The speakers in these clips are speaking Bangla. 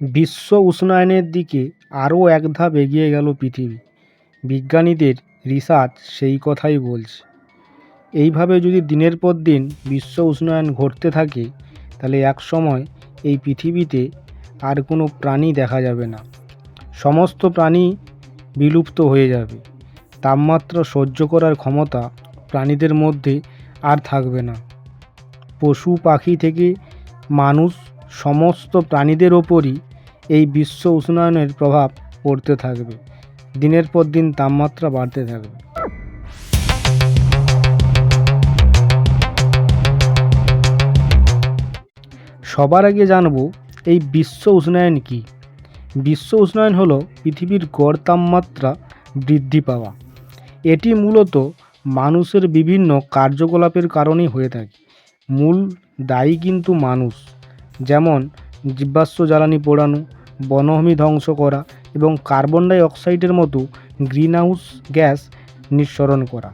বিশ্ব উষ্ণায়নের দিকে আরও এক ধাপ এগিয়ে গেল পৃথিবী। বিজ্ঞানীদের রিসার্চ সেই কথাই বলছে। এইভাবে যদি দিনের পর দিন বিশ্ব উষ্ণায়ন ঘটতে থাকে, তাহলে এক সময় এই পৃথিবীতে আর কোনো প্রাণী দেখা যাবে না। সমস্ত প্রাণী বিলুপ্ত হয়ে যাবে। তাপমাত্রা সহ্য করার ক্ষমতা প্রাণীদের মধ্যে আর থাকবে না। পশু, পাখি থেকে মানুষ, সমস্ত প্রাণীদের ওপরই এই বিশ্ব উষ্ণায়নের প্রভাব পড়তে থাকবে। দিনের পর দিন তাপমাত্রা বাড়তে থাকবে। সবার আগে জানব এই বিশ্ব উষ্ণায়ন কী? বিশ্ব উষ্ণায়ন হলো পৃথিবীর গড় তাপমাত্রা বৃদ্ধি পাওয়া। এটি মূলত মানুষের বিভিন্ন কার্যকলাপের কারণেই হয়ে থাকে। মূল দায়ী কিন্তু মানুষ, যেমন জীবাশ্ম জ্বালানি পোড়ানো বনভূমি ধ্বংস করা এবং কার্বন ডাই অক্সাইডের মতো গ্রিনহাউস গ্যাস নিঃসরণ করা।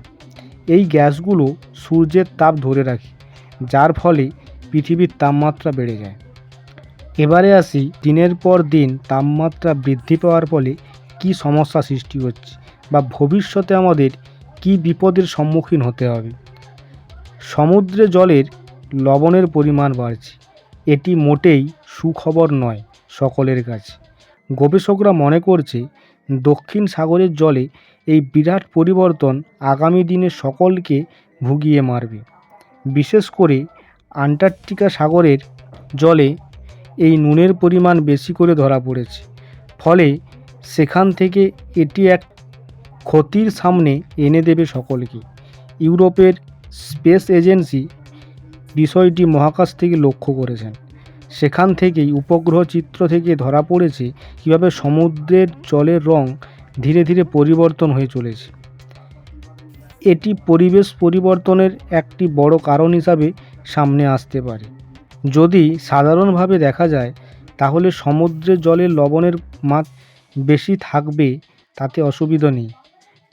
এই গ্যাসগুলো সূর্যের তাপ ধরে রাখে, যার ফলে পৃথিবীর তাপমাত্রা বেড়ে যায়। এবারে আসি দিনের পর দিন তাপমাত্রা বৃদ্ধি পাওয়ার ফলে কী সমস্যা সৃষ্টি হচ্ছে বা ভবিষ্যতে আমাদের কী বিপদের সম্মুখীন হতে হবে? সমুদ্রে জলের লবণের পরিমাণ বাড়ছে, এটি মোটেই সুখবর নয়। সকলের কাছে। গবেষকরা মনে করছে, দক্ষিণ সাগরের জলে এই বিরাট পরিবর্তন আগামী দিনে সকলকে ভুগিয়ে মারবে। বিশেষ করে আন্টার্কটিকা সাগরের জলে এই নুনের পরিমাণ বেশি করে ধরা পড়েছে। ফলে সেখান থেকে এটি এক ক্ষতির সামনে এনে দেবে সকলকে। ইউরোপের স্পেস এজেন্সি বিষয়টি মহাকাশ থেকে লক্ষ্য করেছেন। সেখান থেকেই উপগ্রহ চিত্র থেকে ধরা পড়েছে কীভাবে সমুদ্রের জলের রং ধীরে ধীরে পরিবর্তন হয়ে চলেছে। এটি পরিবেশ পরিবর্তনের একটি বড় কারণ হিসাবে সামনে আসতে পারে। যদি সাধারণভাবে দেখা যায়, তাহলে সমুদ্রের জলের লবণের মাত্রা বেশি থাকবে, তাতে অসুবিধা নেই।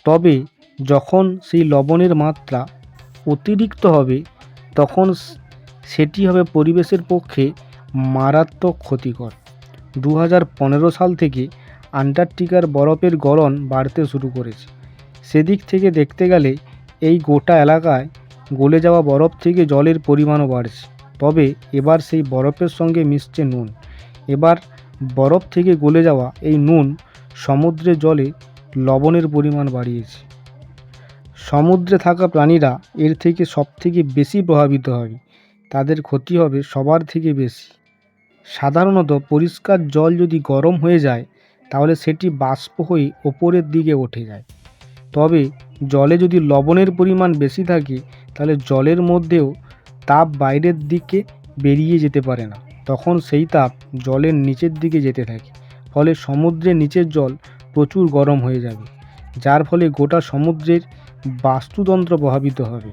তবে যখন সেই লবণের মাত্রা অতিরিক্ত হবে, তখন সেটি হবে পরিবেশের পক্ষে মারাত্মক ক্ষতিকর। দু হাজার পনেরো সাল থেকে আন্টার্কটিকার বরফের গলন বাড়তে শুরু করেছে। সেদিক থেকে দেখতে গেলে এই গোটা এলাকায় গলে যাওয়া বরফ থেকে জলের পরিমাণও বাড়ছে। তবে এবার সেই বরফের সঙ্গে মিশছে নুন। এবার বরফ থেকে গলে যাওয়া এই নুন সমুদ্রের জলে লবণের পরিমাণ বাড়িয়েছে। সমুদ্রে থাকা প্রাণীরা এর থেকে সবথেকে বেশি প্রভাবিত হবে। তাদের ক্ষতি হবে সবার থেকে বেশি। সাধারণত পরিষ্কার জল যদি গরম হয়ে যায়, তাহলে সেটি বাষ্প হয়ে ওপরের দিকে উঠে যায়। তবে জলে যদি লবণের পরিমাণ বেশি থাকে, তাহলে জলের মধ্যেও তাপ বাইরের দিকে বেরিয়ে যেতে পারে না। তখন সেই তাপ জলের নিচের দিকে যেতে থাকে, ফলে সমুদ্রের নিচের জল প্রচুর গরম হয়ে যাবে, যার ফলে গোটা সমুদ্রের বাস্তুতন্ত্র প্রভাবিত হবে।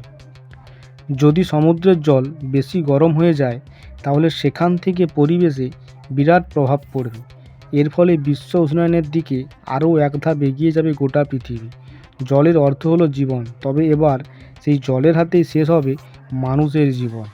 যদি সমুদ্রের জল বেশি গরম হয়ে যায় তাহলে সেখান থেকে পরিবেশে বিরাট প্রভাব পড়বে। এর ফলে বিশ্ব উষ্ণায়নের দিকে আরও এক ধাপ এগিয়ে যাবে গোটা পৃথিবী। জলের অর্থ হলো জীবন, তবে এবার সেই জলের হাতেই শেষ হবে মানুষের জীবন।